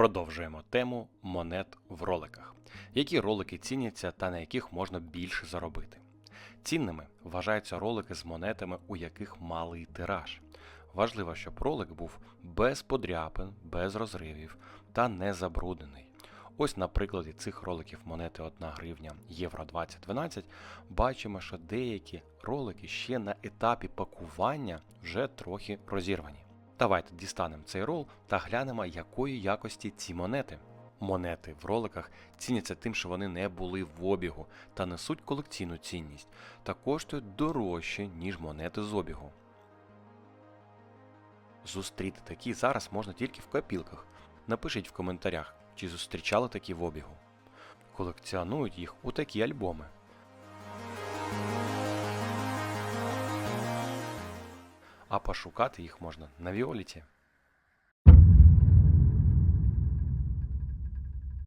Продовжуємо тему монет в роликах. Які ролики ціняться та на яких можна більше заробити? Цінними вважаються ролики з монетами, у яких малий тираж. Важливо, щоб ролик був без подряпин, без розривів та не забруднений. Ось на прикладі цих роликів монети 1 гривня Євро 2012 бачимо, що деякі ролики ще на етапі пакування вже трохи розірвані. Давайте дістанемо цей рол та глянемо, якої якості ці монети. Монети в роликах ціняться тим, що вони не були в обігу та несуть колекційну цінність та коштують дорожче, ніж монети з обігу. Зустріти такі зараз можна тільки в копілках. Напишіть в коментарях, чи зустрічали такі в обігу. Колекціонують їх у такі альбоми. А пошукати їх можна на Віоліті.